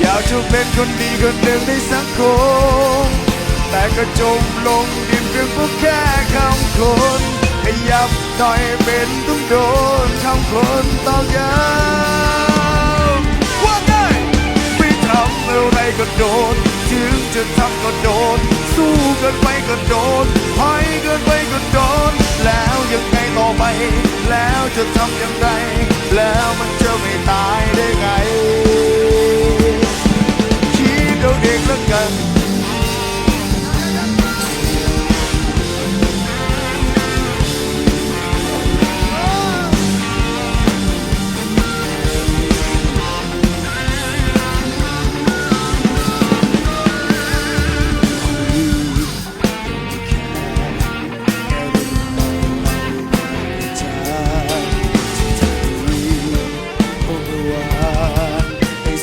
อยากจะเป็นคนดีคนหนึ่งในสังคม แต่ก็จมลงดินเพียงเพราะแค่คำคนขยับหน่อยเป็นต้องโดนคำคนตอย้ำว่าไงไม่ทำอะไรก็โดน ถึงจะทำก็โดน สู้เกินไปก็โดนถอยเกินไปก็โดน แล้วยังไงต่อไป แล้วจะทำอย่างไรแล้ว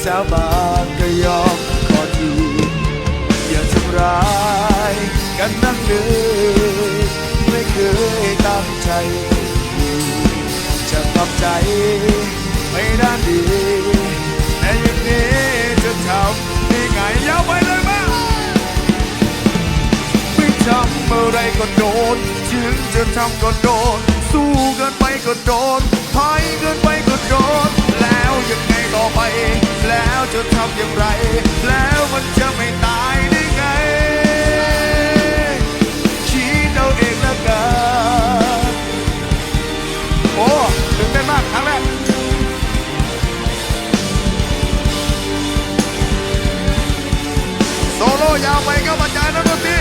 สาบานก็ยอมขอทีอย่าทำร้ายกันนักเลยไม่เคยตั้งใจจะปรับใจไม่ด้านดีแต่อย่างนี้จะทำได้ไงยาวไปเลยมาไม่ทำอะไรก็โดนถึงจะทำก็โดน สู้เกินไปก็โดนถอยเกินไปำไร แล้วมันจะไม่ตายได้ไง คิดเอาเองแล้วกันโอ้ตื่นเต้นมากครั้งแรกโซโล่ยาวไปก็บรรยายนักดนตรี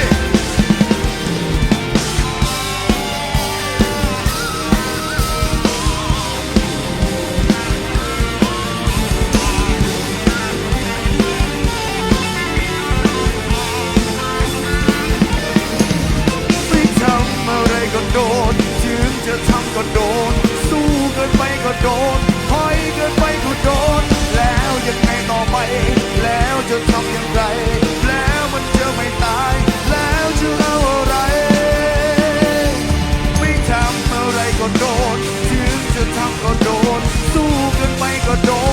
the door.